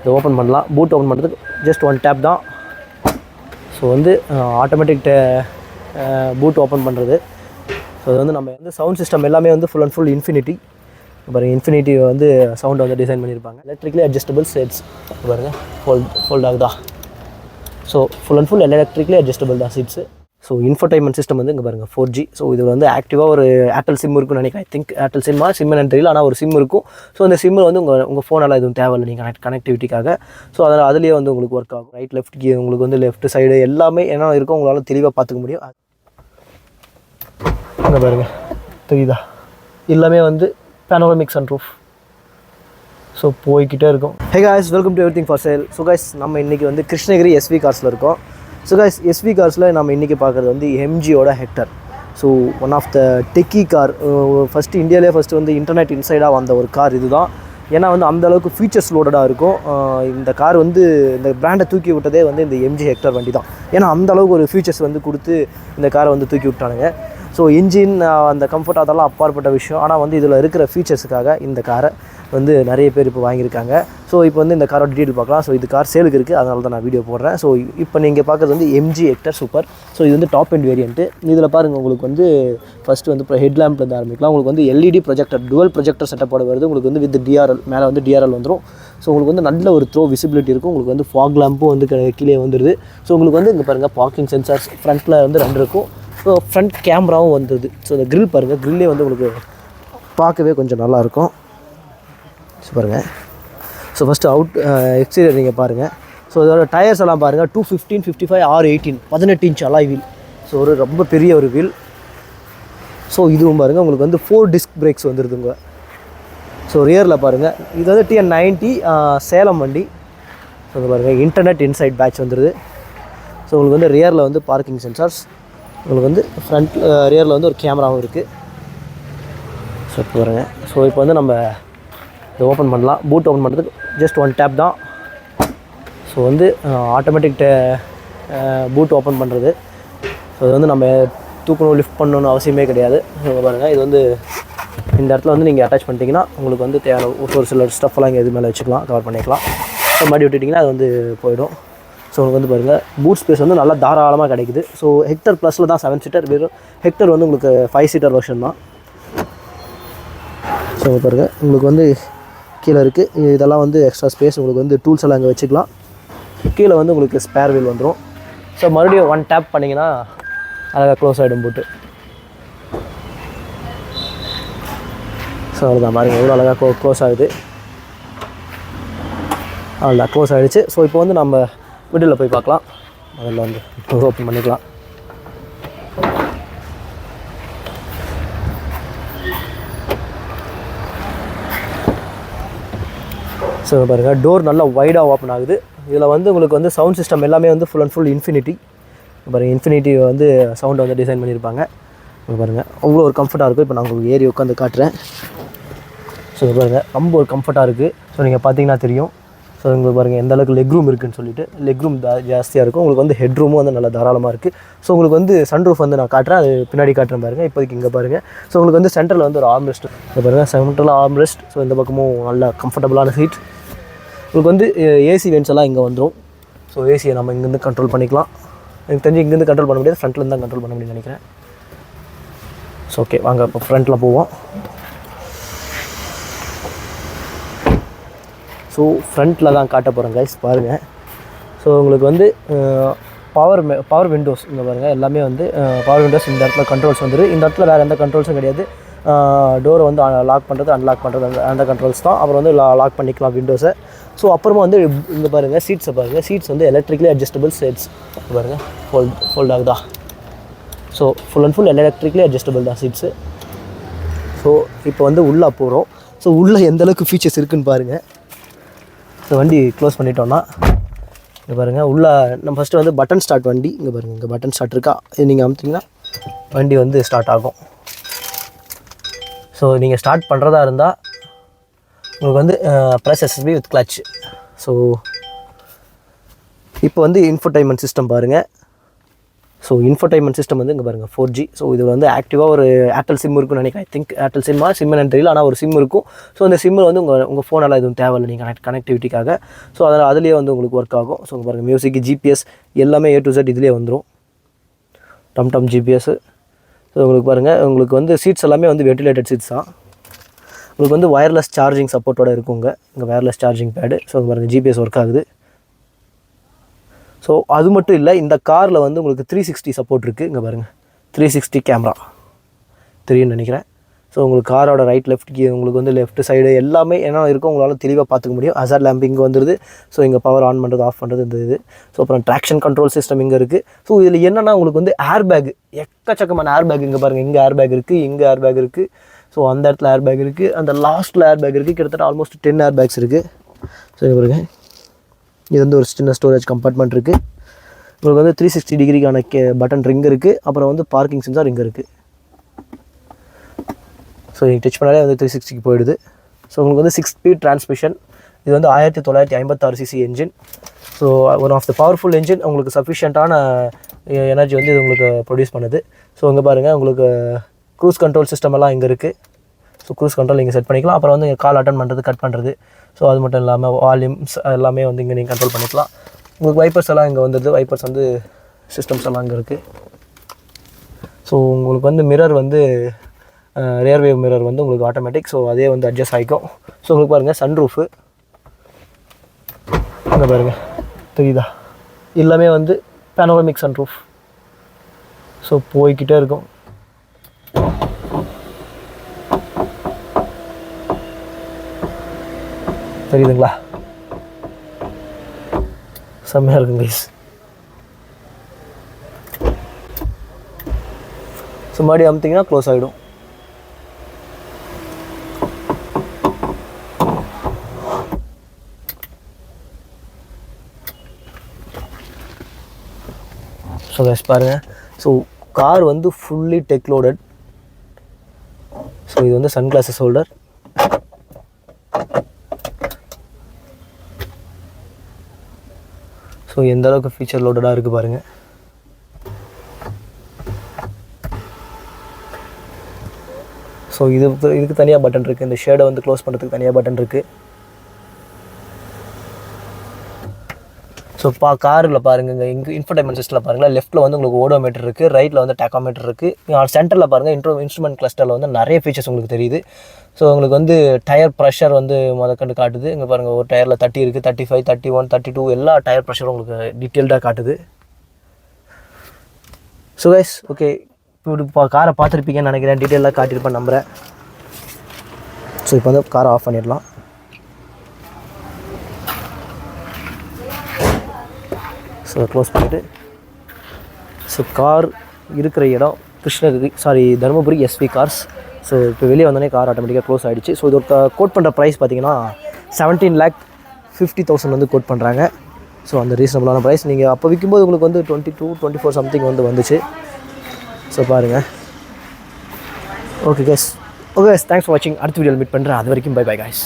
இதை ஓப்பன் பண்ணலாம். Boot open பண்ணுறதுக்கு ஜஸ்ட் ஒன் டேப் தான். ஸோ வந்து ஆட்டோமேட்டிக் பூட் ஓப்பன் பண்ணுறது ஸோ இது வந்து நம்ம வந்து சவுண்ட் சிஸ்டம் எல்லாமே வந்து ஃபுல் அண்ட் ஃபுல் இன்ஃபினிட்டி பாருங்கள் இன்ஃபினிட்டி வந்து சவுண்டை வந்து டிசைன் பண்ணியிருப்பாங்க. எலக்ட்ரிக்கலி அட்ஜஸ்டபிள் செட்ஸ் பாருங்கள் ஃபோல்ட் ஃபோல்ட் ஆகுதா? So full and full electrically adjustable தான் சீட்ஸு ஸோ இன்ஃபர்டைன்மெண்ட் சிஸ்டம் வந்து இங்கே பாருங்கள் ஃபோர் ஜி ஸோ இதில் வந்து ஆக்டிவாக ஒரு ஏர்டெல் சிம் இருக்குன்னு நினைக்கிறேன். ஐ திங்க் ஏர்டெல் சிம்மா சிம் என்னன்னு தெரியல ஆனால் ஒரு சிம் இருக்கும். ஸோ அந்த சிம்மு வந்து உங்கள் உங்கள் ஃபோனால் எதுவும் தேவையில்லை நீங்கள் கனெக்ட் கனெக்டிவிட்டிக்காக ஸோ அதனால் அதுலேயே வந்து உங்களுக்கு ஒர்க் ஆகும். ரைட் லெஃப்ட் கீ உங்களுக்கு வந்து லெஃப்ட் சைடு எல்லாமே என்ன இருக்கும் உங்களால் தெளிவாக பார்த்துக்க முடியும். அங்கே பாருங்கள் தெரியுதா? எல்லாமே வந்து பேனோரமிக் சன்ரூஃப் ஸோ போய்கிட்டே இருக்கும். Hey guys welcome to everything for sale so guys நம்ம இன்றைக்கி வந்து கிருஷ்ணகிரி எஸ்வி கார்ஸில் இருக்கோம். ஸோ கைஸ் எஸ்வி கார்ஸில் நம்ம இன்றைக்கி பார்க்குறது வந்து எம்ஜியோட Hector so one of the techie car first இந்தியாவிலே ஃபஸ்ட்டு வந்து இன்டர்நெட் இன்சைடாக வந்த ஒரு கார் இதுதான். ஏன்னா வந்து அந்த அளவுக்கு ஃபீச்சர்ஸ் லோடடாக இருக்கும். இந்த கார் வந்து இந்த பிராண்டை தூக்கி விட்டதே வந்து இந்த எம்ஜி ஹெக்டர் வண்டி தான் ஏன்னா அந்த அளவுக்கு ஒரு ஃபீச்சர்ஸ் வந்து கொடுத்து இந்த காரை வந்து தூக்கி விட்டானுங்க. ஸோ இன்ஜின் அந்த கம்ஃபர்ட் அதெல்லாம் அப்பாற்பட்ட விஷயம். ஆனால் வந்து இதில் இருக்கிற ஃபீச்சர்ஸுக்காக இந்த காரை வந்து நிறைய பேர் இப்போ வாங்கியிருக்காங்க. ஸோ இப்போ வந்து இந்த காரோட டீட்டெயில் பார்க்கலாம். ஸோ இது கார் சேலுக்கு இருக்குது அதனால தான் நான் வீடியோ போடுறேன். ஸோ இப்போ நீங்கள் பார்க்குறது வந்து எம்ஜி ஹெக்டர் சூப்பர் ஸோ இது வந்து டாப் அண்ட் வேரியண்ட்டு இதில் பாருங்கள் உங்களுக்கு வந்து ஃபஸ்ட்டு வந்து இப்போ ஹெட்லாம்ப்லேருந்து ஆரம்பிக்கலாம். உங்களுக்கு வந்து எல்இடி ப்ரொஜெக்டர் டுவல் ப்ரொஜெக்டர் செட்டப்போட வருது. உங்களுக்கு வந்து வித் டிஆர்எல் மேலே வந்து டிஆர்எல் வந்துடும் ஸோ உங்களுக்கு வந்து நல்ல ஒரு த்ரோ விசிபிலிட்டி இருக்கும். உங்களுக்கு வந்து ஃபாக் லேம்பும் வந்து கீழே- வந்துடுது ஸோ உங்களுக்கு வந்து இங்கே பாருங்கள் பார்க்கிங் சென்சார்ஸ் ஃப்ரண்ட்டில் வந்து ரெண்டு இருக்கும். ஃப்ரண்ட் கேமராவும் வந்துடுது ஸோ இந்த க்ரில் பாருங்கள் க்ரில்லே வந்து உங்களுக்கு பார்க்கவே கொஞ்சம் நல்லாயிருக்கும். ஸோ பாருங்கள் ஸோ ஃபஸ்ட்டு அவுட் எக்ஸ்டீரியர் நீங்கள் பாருங்கள் ஸோ இதோட டயர்ஸ் எல்லாம் பாருங்கள் two fifteen fifty five R eighteen பதினெட்டு இன்ச் அலாய் வீல் ஸோ ஒரு ரொம்ப பெரிய ஒரு வீல் ஸோ இதுவும் பாருங்கள் உங்களுக்கு வந்து ஃபோர் டிஸ்க் பிரேக்ஸ் வந்துடுதுங்க ஸோ ரியரில் பாருங்கள் இது வந்து டிஎன் நைன்ட்டி சேலம் வண்டி. ஸோ பாருங்கள் இன்டர்நெட் இன்சைட் பேட்ச் வந்துடுது ஸோ உங்களுக்கு வந்து ரியரில் வந்து பார்க்கிங் சென்சார்ஸ் உங்களுக்கு வந்து ஃப்ரண்ட் ரியரில் வந்து ஒரு கேமராவும் இருக்குது ஸோ இப்போ பாருங்கள் ஸோ இப்போ வந்து நம்ம இதை ஓப்பன் பண்ணலாம். பூட் ஓப்பன் பண்ணுறதுக்கு ஜஸ்ட் ஒன் டேப் தான். ஸோ வந்து ஆட்டோமேட்டிக் பூட் ஓப்பன் பண்ணுறது ஸோ இது வந்து நம்ம தூக்கணும் லிஃப்ட் பண்ணணும்னு அவசியமே கிடையாது. பாருங்கள் இது வந்து இந்த இடத்துல வந்து நீங்கள் அட்டாச் பண்ணிட்டீங்கன்னா உங்களுக்கு வந்து தேவை ஒரு சில ஸ்டஃப்லாம் இங்கே இது மேலே வச்சுக்கலாம் கவர் பண்ணிக்கலாம். ஸோ மறுபடி விட்டுட்டிங்கன்னா அது வந்து போயிடும். ஸோ உங்களுக்கு வந்து பாருங்கள் பூட் ஸ்பேஸ் வந்து நல்லா தாராளமாக கிடைக்குது. ஸோ ஹெக்டர் ப்ளஸில் தான் செவன் சீட்டர் வெறும் ஹெக்டர் வந்து உங்களுக்கு ஃபைவ் சீட்டர் வெர்ஷன் தான். ஸோ பாருங்கள் உங்களுக்கு வந்து கீழே இருக்குது இதெல்லாம் வந்து எக்ஸ்ட்ரா ஸ்பேஸ் உங்களுக்கு வந்து டூல்ஸ் எல்லாம் இங்கே வச்சுக்கலாம். கீழே வந்து உங்களுக்கு ஸ்பேர் வீல் வந்துடும் ஸோ மறுபடியும் ஒன் டேப் பண்ணிங்கன்னா அழகாக க்ளோஸ் ஆகிடும் போட்டு ஸோ அவ்வளோதான் பாருங்க எவ்வளோ அழகாக க்ளோ க்ளோஸ் ஆகுது. அவ்வளோதான் க்ளோஸ் ஆகிடுச்சு ஸோ இப்போ வந்து நம்ம மிடில் போய் பார்க்கலாம். அதில் வந்து ஓப்பன் பண்ணிக்கலாம். ஸோ பாருங்கள் டோர் நல்லா வைடாக ஓப்பன் ஆகுது. இதில் வந்து உங்களுக்கு வந்து சவுண்ட் சிஸ்டம் எல்லாமே வந்து ஃபுல் அண்ட் ஃபுல் இன்ஃபினிட்டி பாருங்கள் இன்ஃபினிட்டி வந்து சவுண்டை வந்து டிசைன் பண்ணியிருப்பாங்க. பாருங்கள் அவ்வளோ ஒரு கம்ஃபர்ட்டாக இருக்கும். இப்போ நான் உங்களுக்கு ஏறி உட்காந்து காட்டுறேன். ஸோ பாருங்கள் ரொம்ப ஒரு கம்ஃபர்ட்டாக இருக்குது ஸோ நீங்கள் பார்த்தீங்கன்னா தெரியும். ஸோ உங்களுக்கு பாருங்கள் எந்த அளவுக்கு லெக் ரூம் இருக்குன்னு சொல்லிட்டு லெக் ரூம் ஜாஸ்தியாக இருக்கும். உங்களுக்கு வந்து ஹெட் ரூமும் வந்து நல்லா தாராளமாக இருக்குது ஸோ உங்களுக்கு வந்து சன் ரூஃப் வந்து நான் காட்டுறேன் அது பின்னாடி காட்டுறேன் பாருங்கள் இப்போதைக்கு இங்கே பாருங்கள் ஸோ உங்களுக்கு வந்து சென்டரில் வந்து ஒரு ஆர்ம் ரெஸ்ட் இங்கே பாருங்கள் சென்டரில் ஆர்ம் ரெஸ்ட் ஸோ இந்த பக்கமும் நல்ல கம்ஃபர்டபுளான சீட் உங்களுக்கு வந்து ஏசி வென்ஸ் எல்லாம் இங்கே வந்துடும் ஸோ ஏசியை நம்ம இங்கேருந்து கண்ட்ரோல் பண்ணிக்கலாம். எனக்கு தெரிஞ்சு இங்கேருந்து கண்ட்ரோல் பண்ண முடியாது. ஃப்ரண்ட்லேருந்து தான் கண்ட்ரோல் பண்ண முடியும்னு நினைக்கிறேன். ஸோ ஓகே வாங்க இப்போ ஃப்ரண்ட்டில் போவோம். ஸோ ஃப்ரண்ட்டில் தான் காட்ட போகிறேன் கைஸ் பாருங்கள் ஸோ உங்களுக்கு வந்து பவர் பவர் விண்டோஸ் இங்கே பாருங்கள் எல்லாமே வந்து பவர் விண்டோஸ் இந்த இடத்துல கண்ட்ரோல்ஸ் வந்துடும் இந்த இடத்துல வேறு எந்த கண்ட்ரோல்ஸும் கிடையாது. டோரை வந்து லாக் பண்ணுறது அன்லாக் பண்ணுறது அந்த அந்த கண்ட்ரோல்ஸ் தான். அப்புறம் வந்து லாக் பண்ணிக்கலாம் விண்டோஸை ஸோ அப்புறமா வந்து இங்கே பாருங்கள் சீட்ஸை பாருங்கள் சீட்ஸ் வந்து எலக்ட்ரிக்கலி அட்ஜஸ்டபிள் சீட்ஸ் பாருங்கள் ஃபோல்ட் ஃபோல்ட் ஆகுதா? So full and full electrically adjustable தான் சீட்ஸு ஸோ இப்போ வந்து உள்ளே போகிறோம் ஸோ உள்ளே எந்த அளவுக்கு ஃபீச்சர்ஸ் இருக்குன்னு பாருங்கள் ஸோ வண்டி க்ளோஸ் பண்ணிட்டோன்னா இங்கே பாருங்கள் உள்ளே நம்ம ஃபஸ்ட்டு வந்து பட்டன் ஸ்டார்ட் வண்டி. இங்கே பாருங்கள் இங்கே பட்டன் ஸ்டார்ட் இருக்கா? இது நீங்கள் அமுத்திங்கன்னா வண்டி வந்து ஸ்டார்ட் ஆகும். ஸோ நீங்கள் ஸ்டார்ட் பண்ணுறதா இருந்தால் உங்களுக்கு வந்து plus SSP with clutch so இப்போ வந்து இன்ஃபர்டைன்மெண்ட் சிஸ்டம் பாருங்கள் ஸோ இன்ஃபர்டைன்மெண்ட் சிஸ்டம் வந்து இங்கே பாருங்கள் ஃபோர் ஜி ஸோ இது வந்து ஆக்டிவாக ஒரு ஏர்டெல் சிம் இருக்குன்னு நினைக்கிறேன். ஐ திங்க் ஏர்டெல் சிம்மா சிம் என்னன்னு தெரியல ஆனால் ஒரு சிம் இருக்கும். ஸோ அந்த சிம்மில் வந்து உங்கள் உங்கள் ஃபோனெல்லாம் எதுவும் தேவையில்லை நீங்கள் கனெக்ட் கனெக்டிவிட்டிக்காக ஸோ அதில் அதுலேயே வந்து உங்களுக்கு ஒர்க் ஆகும். ஸோ பாருங்கள் மியூசிக் ஜிபிஎஸ் எல்லாமே ஏ டு செட் இதுலேயே வந்துடும் டம் டம் ஜிபிஎஸ் ஸோ உங்களுக்கு பாருங்கள் உங்களுக்கு வந்து சீட்ஸ் எல்லாமே வந்து வெண்டிலேட்டட் சீட்ஸ் தான். உங்களுக்கு வந்து ஒயர்லெஸ் சார்ஜிங் சப்போர்ட்டோட இருக்குங்க இங்கே. ஒயர்லெஸ் சார்ஜிங் பேடு ஸோ பாருங்கள் ஜிபிஎஸ் ஒர்க் ஆகுது. ஸோ அது மட்டும் இல்லை இந்த காரில் வந்து உங்களுக்கு த்ரீ சிக்ஸ்டி சப்போர்ட் இருக்குது இங்கே பாருங்கள் த்ரீ சிக்ஸ்டி கேமரா தெரியும்னு நினைக்கிறேன். ஸோ உங்களுக்கு காரோட ரைட் லெஃப்ட் உங்களுக்கு வந்து லெஃப்ட் சைடு எல்லாமே என்ன இருக்கோ உங்களால் தெளிவாக பார்த்துக்க முடியும். அசார் லேம்ப் இங்கே வந்துடுது ஸோ இங்கே பவர் ஆன் பண்ணுறது ஆஃப் பண்ணுறது இந்த இது. ஸோ அப்புறம் ட்ராக்ஷன் கண்ட்ரோல் சிஸ்டம் இங்கே இருக்குது ஸோ இதில் என்னென்னா உங்களுக்கு வந்து ஏர் பேக் எக்கச்சக்கமான ஏர் பேக் இங்கே பாருங்கள் இங்கே ஏர் பேக் இருக்குது இங்கே ஏர் பேக் இருக்குது ஸோ அந்த இடத்துல ஏர் பேக் இருக்குது அந்த லாஸ்ட்டில் ஏர் பேக் இருக்குது கிட்டத்தட்ட ஆல்மோஸ்ட் டென் ஏர் பேக்ஸ் இருக்குது ஸோ இங்கே பாருங்கள் இது வந்து ஒரு சின்ன ஸ்டோரேஜ் கம்பார்ட்மெண்ட் இருக்குது உங்களுக்கு வந்து த்ரீ சிக்ஸ்டி டிகிரிக்கான கே பட்டன் ரிங் இருக்குது அப்புறம் வந்து பார்க்கிங் சென்சார் இங்கே இருக்குது ஸோ நீங்கள் டச் பண்ணாலே வந்து த்ரீ சிக்ஸ்டிக்கு போயிடுது. ஸோ உங்களுக்கு வந்து சிக்ஸ் ஸ்பீட் டிரான்ஸ்மிஷன் இது வந்து ஆயிரத்தி தொள்ளாயிரத்தி ஐம்பத்தாறு CC engine so one of the powerful engine உங்களுக்கு சஃபிஷியண்ட்டான எனர்ஜி வந்து இது உங்களுக்கு ப்ரொடியூஸ் பண்ணுது. ஸோ இங்கே பாருங்கள் உங்களுக்கு க்ரூஸ் கண்ட்ரோல் சிஸ்டம் எல்லாம் இங்கே இருக்குது ஸோ க்ரூஸ் கண்ட்ரோல் நீங்கள் செட் பண்ணிக்கலாம். அப்புறம் வந்து கால் அட்டன் பண்ணுறது கட் பண்ணுறது ஸோ அது மட்டும் இல்லாமல் வால்யூம்ஸ் எல்லாமே வந்து இங்கே நீங்கள் கண்ட்ரோல் பண்ணிக்கலாம். உங்களுக்கு வைப்பர்ஸ் எல்லாம் இங்கே வந்துடுது வைப்பர்ஸ் வந்து சிஸ்டம்ஸ் எல்லாம் இங்கே இருக்குது ஸோ உங்களுக்கு வந்து மிரர் வந்து ரேர்வே மிரர் வந்து உங்களுக்கு ஆட்டோமேட்டிக் ஸோ அதே வந்து அட்ஜஸ்ட் ஆகிக்கும் ஸோ உங்களுக்கு பாருங்கள் சன்ரூஃபு அங்கே பாருங்கள் தெரியுதா? எல்லாமே வந்து பேனோரமிக் சன்ரூஃப் ஸோ போய்கிட்டே இருக்கும். தெரியுதுங்களா? செம்மையாக இருக்கும் கைஸ் ஸோ மறுபடியும் அமுத்திங்கன்னா க்ளோஸ் ஆகிடும் ஸோ கைஸ் பாருங்கள் ஸோ கார் வந்து ஃபுல்லி டெக் லோடட் ஸோ இது வந்து சன் கிளாஸஸ் ஹோல்டர் ஸோ எந்த அளவுக்கு ஃபீச்சர் லோடடாக இருக்குது பாருங்கள் ஸோ இது இதுக்கு தனியாக பட்டன் இருக்குது இந்த ஷேடை வந்து க்ளோஸ் பண்ணுறதுக்கு தனியாக பட்டன் இருக்குது ஸோ பா காரில் பாருங்கள் இங்கே இங்கே இன்ஃபர்டைன்மெண்ட் சிஸ்டமில் பாருங்கள் லெஃப்ட்டில் வந்து உங்களுக்கு ஓடோமீட்டர் இருக்குது ரைட்டில் வந்து டேக்காமீட்டர் இருக்குது சென்டரில் பாருங்கள் இன்ட்ரோ இன்ஸ்ட்ருமெண்ட் கிளஸ்டரில் வந்து நிறைய ஃபீச்சர்ஸ் உங்களுக்கு தெரியுது. ஸோ உங்களுக்கு வந்து டயர் ப்ரெஷர் வந்து முதற்கண்டு காட்டுது. இங்கே பாருங்கள் ஒரு டயரில் தேர்ட்டி இருக்குது thirty five thirty one thirty two எல்லா டயர் ப்ரெஷரும் உங்களுக்கு டீட்டெயில்டாக காட்டுது. ஸோ கைஸ் ஓகே இப்போ இப்போ காரை பார்த்துருப்பீங்கன்னு நினைக்கிறேன். டீட்டெயிலாக காட்டியிருப்பேன் நம்புகிறேன் ஸோ இப்போ வந்து காரை ஆஃப் பண்ணிடலாம். ஸோ க்ளோஸ் பண்ணிவிட்டு ஸோ கார் இருக்கிற இடம் Krishnagiri sorry Dharmapuri SV cars so இப்போ வெளியே வந்தோடனே கார் ஆட்டோமேட்டிக்காக க்ளோஸ் ஆகிடுச்சு ஸோ இது கோட் பண்ணுற ப்ரைஸ் பார்த்தீங்கன்னா செவன்டீன் லேக் ஃபிஃப்டி தௌசண்ட் வந்து கோட் பண்ணுறாங்க ஸோ அந்த ரீசனபிளான ப்ரைஸ் நீங்கள் அப்போ விற்கும்போது உங்களுக்கு வந்து twenty two twenty four something வந்து வந்துச்சு. ஸோ பாருங்கள் okay guys okay thanks for வாட்சிங் அடுத்த வீடியோவில் மீட் பண்ணுறேன் அது வரைக்கும் பை பை காய்ஸ்